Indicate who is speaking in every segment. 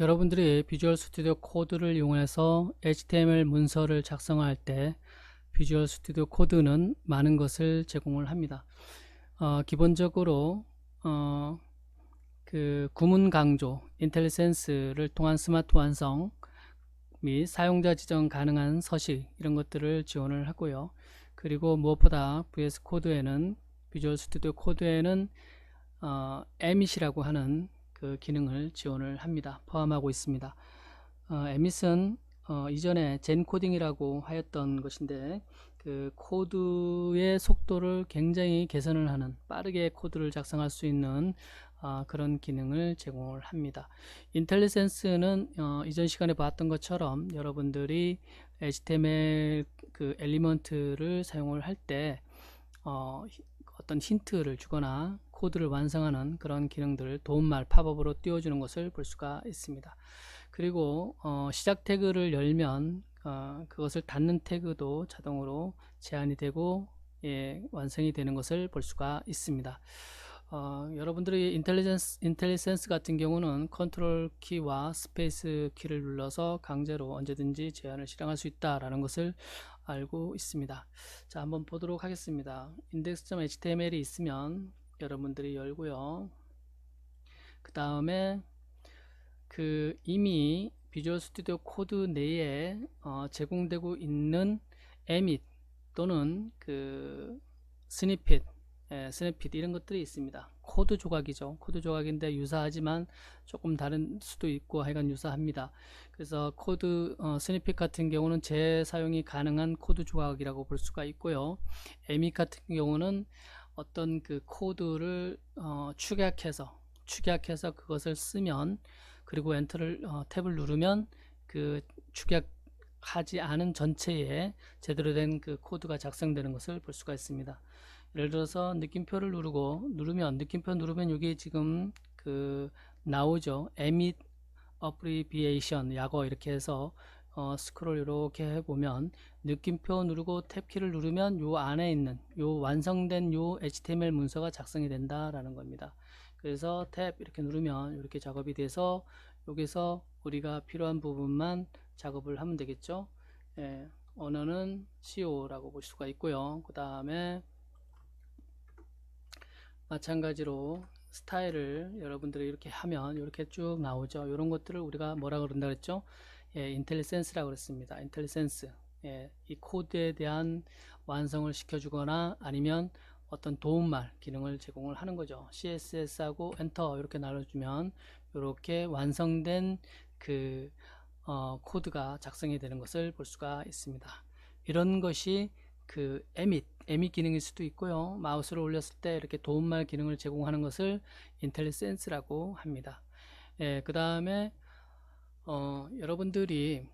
Speaker 1: 여러분들이 비주얼 스튜디오 코드를 이용해서 HTML 문서를 작성할 때 비주얼 스튜디오 코드는 많은 것을 제공을 합니다. 어, 기본적으로 어, 그 구문 강조, 인텔리센스를 통한 스마트 완성 및 사용자 지정 가능한 서식 이런 것들을 지원을 하고요. 그리고 무엇보다 VS 코드에는 비주얼 스튜디오 코드에는 어, emit이라고 하는 그 기능을 지원을 합니다. 포함하고 있습니다. 어, emit은 어, 이전에 젠 코딩이라고 하였던 것인데 그 코드의 속도를 굉장히 개선을 하는 빠르게 코드를 작성할 수 있는 어, 그런 기능을 제공을 합니다. 인텔리센스는 어, 이전 시간에 봤던 것처럼 여러분들이 HTML 그 엘리먼트를 사용을 할때 어, 어떤 힌트를 주거나 코드를 완성하는 그런 기능들을 도움말 팝업으로 띄워주는 것을 볼 수가 있습니다. 그리고 어, 시작 태그를 열면 어, 그것을 닫는 태그도 자동으로 제한이 되고 예, 완성이 되는 것을 볼 수가 있습니다. 어, 여러분들이 인텔리전스, 인텔리센스 같은 경우는 컨트롤 키와 스페이스 키를 눌러서 강제로 언제든지 제한을 실행할 수 있다라는 것을 알고 있습니다. 자, 한번 보도록 하겠습니다. index.html이 있으면 여러분들이 열고요. 그 다음에 그 이미 비주얼 스튜디오 코드 내에 어, 제공되고 있는 emit 또는 그 스니핏 예, 스냅핏 이런 것들이 있습니다. 코드 조각이죠. 코드 조각인데 유사하지만 조금 다른 수도 있고 하여간 유사합니다. 그래서 코드 어, 스니핏 같은 경우는 재사용이 가능한 코드 조각이라고 볼 수가 있고요. 에밋 같은 경우는 어떤 그 코드를 어, 축약해서 축약해서 그것을 쓰면 그리고 엔터를 어, 탭을 누르면 그 축약 하지 않은 전체에 제대로 된 그 코드가 작성되는 것을 볼 수가 있습니다. 예를 들어서 느낌표를 누르고 누르면 느낌표 누르면 여기 지금 그 나오죠. emit abbreviation 약어 이렇게 해서 어, 스크롤 이렇게 해보면 느낌표 누르고 탭키를 누르면 요 안에 있는 요 완성된 요 HTML 문서가 작성이 된다라는 겁니다. 그래서 탭 이렇게 누르면 이렇게 작업이 돼서 여기서 우리가 필요한 부분만 작업을 하면 되겠죠. 예, 언어는 CO라고 볼 수가 있고요. 그 다음에 마찬가지로 스타일을 여러분들이 이렇게 하면 이렇게 쭉 나오죠. 이런 것들을 우리가 뭐라 그런다 그랬죠? 예, 인텔리센스라고 그랬습니다. 인텔리센스. 예, 이 코드에 대한 완성을 시켜주거나 아니면 어떤 도움말 기능을 제공을 하는 거죠. CSS하고 엔터 이렇게 나눠주면 이렇게 완성된 그 어, 코드가 작성이 되는 것을 볼 수가 있습니다. 이런 것이 그 에밋, 에밋 기능일 수도 있고요. 마우스를 올렸을 때 이렇게 도움말 기능을 제공하는 것을 인텔리센스라고 합니다. 예, 그 다음에 어, 여러분들이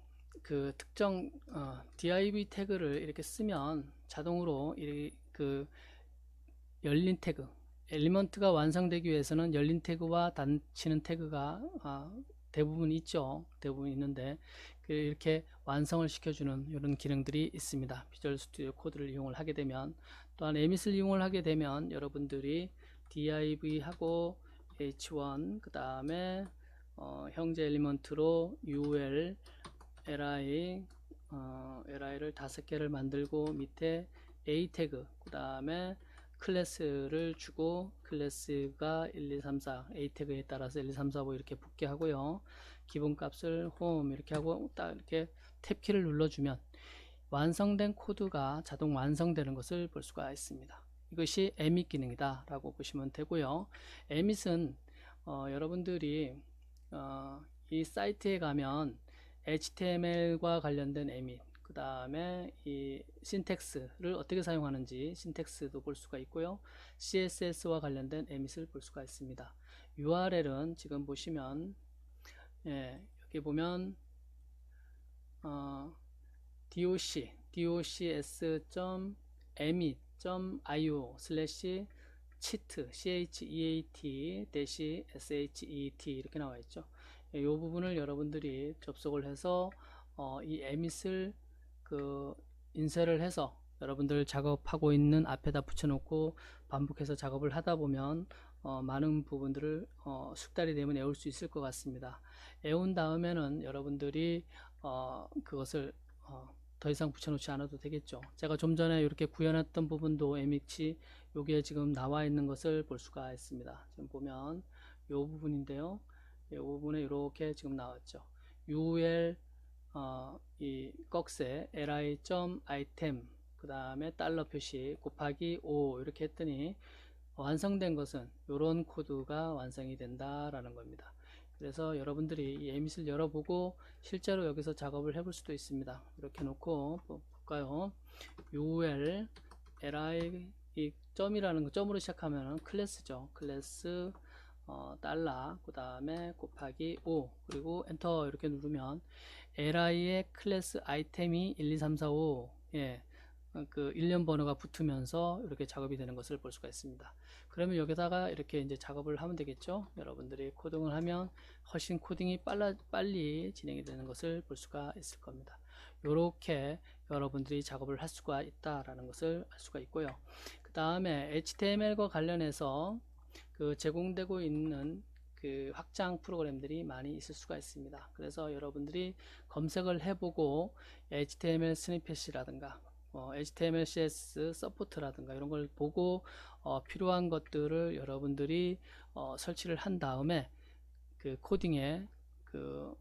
Speaker 1: 그 특정 어, div 태그를 이렇게 쓰면 자동으로 이, 그 열린 태그 엘리먼트가 완성되기 위해서는 열린 태그와 닫히는 태그가 아, 대부분 있죠. 대부분 있는데 그 이렇게 완성을 시켜주는 이런 기능들이 있습니다. 비주얼 스튜디오 코드를 이용을 하게 되면 또한 에밋을 이용을 하게 되면 여러분들이 div하고 h1 그 다음에 어, 형제 엘리먼트로 ul li 어, li를 다섯 개를 만들고 밑에 a 태그 그 다음에 클래스를 주고 클래스가 1, 2, 3, 4 a 태그에 따라서 1, 2, 3, 4, 5 이렇게 붙게 하고요. 기본값을 홈 이렇게 하고 딱 이렇게 탭키를 눌러주면 완성된 코드가 자동 완성되는 것을 볼 수가 있습니다. 이것이 에밋 기능이다 라고 보시면 되고요. 에밋은 어, 여러분들이 어, 이 사이트에 가면 HTML과 관련된 에밋 그 다음에 이 신텍스를 어떻게 사용하는지 신텍스도 볼 수가 있고요. CSS와 관련된 에밋을 볼 수가 있습니다. URL은 지금 보시면 예, 여기 보면 어, doc docs.emit.io 슬래시 cheat cheat 대시 shet 이렇게 나와 있죠. 이 예, 부분을 여러분들이 접속을 해서 어, 이 emit을 그 인쇄를 해서 여러분들 작업하고 있는 앞에다 붙여놓고 반복해서 작업을 하다 보면 어, 많은 부분들을 어, 숙달이 되면 외울 수 있을 것 같습니다. 외운 다음에는 여러분들이 어, 그것을 어, 더 이상 붙여놓지 않아도 되겠죠. 제가 좀 전에 이렇게 구현했던 부분도 mx 요게 지금 나와 있는 것을 볼 수가 있습니다. 지금 보면 요 부분인데요. 이 부분에 이렇게 지금 나왔죠. ul 어, 이 꺽쇠 li 점 item 그 다음에 달러 표시 곱하기 5 이렇게 했더니 완성된 것은 이런 코드가 완성이 된다라는 겁니다. 그래서 여러분들이 이 에밋을 열어보고 실제로 여기서 작업을 해볼 수도 있습니다. 이렇게 놓고 뭐 볼까요? ul li 이 점이라는 거 점으로 시작하면 클래스죠. 클래스 어, 달러 그 다음에 곱하기 5 그리고 엔터 이렇게 누르면 li의 클래스 아이템이 1, 2, 3, 4, 5 예, 그 일련 번호가 붙으면서 이렇게 작업이 되는 것을 볼 수가 있습니다. 그러면 여기다가 이렇게 이제 작업을 하면 되겠죠. 여러분들이 코딩을 하면 훨씬 코딩이 빨라, 빨리 진행이 되는 것을 볼 수가 있을 겁니다. 이렇게 여러분들이 작업을 할 수가 있다라는 것을 알 수가 있고요. 그 다음에 HTML과 관련해서 그 제공되고 있는 그 확장 프로그램들이 많이 있을 수가 있습니다. 그래서 여러분들이 검색을 해보고 HTML 스니펫이라든가 어, HTML, CSS 서포트라든가 이런 걸 보고 어, 필요한 것들을 여러분들이 어, 설치를 한 다음에 그 코딩에 그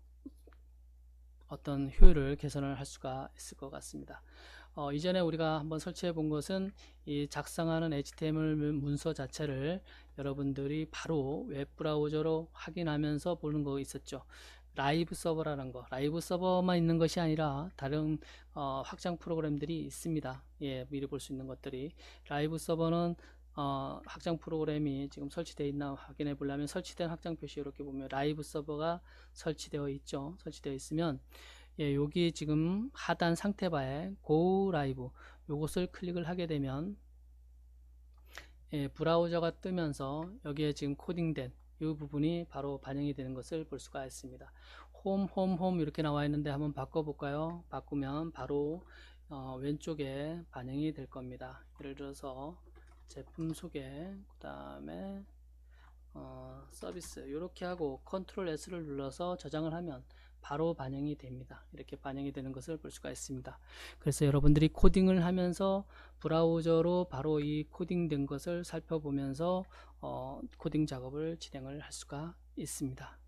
Speaker 1: 어떤 효율을 개선을 할 수가 있을 것 같습니다. 어, 이전에 우리가 한번 설치해 본 것은 이 작성하는 HTML 문서 자체를 여러분들이 바로 웹 브라우저로 확인하면서 보는 거 있었죠. 라이브 서버라는 거, 라이브 서버만 있는 것이 아니라 다른 어, 확장 프로그램들이 있습니다. 예, 미리 볼 수 있는 것들이 라이브 서버는 어, 확장 프로그램이 지금 설치되어 있나 확인해 보려면 설치된 확장 표시 이렇게 보면 라이브 서버가 설치되어 있죠. 설치되어 있으면 예, 여기 지금 하단 상태바에 Go 라이브 요것을 클릭을 하게 되면 예, 브라우저가 뜨면서 여기에 지금 코딩된 이 부분이 바로 반영이 되는 것을 볼 수가 있습니다. 홈, 홈, 홈 이렇게 나와 있는데 한번 바꿔볼까요? 바꾸면 바로 어, 왼쪽에 반영이 될 겁니다. 예를 들어서 제품 소개, 그 다음에 어, 서비스 이렇게 하고 컨트롤 S를 눌러서 저장을 하면 바로 반영이 됩니다. 이렇게 반영이 되는 것을 볼 수가 있습니다. 그래서 여러분들이 코딩을 하면서 브라우저로 바로 이 코딩된 것을 살펴보면서 어, 코딩 작업을 진행을 할 수가 있습니다.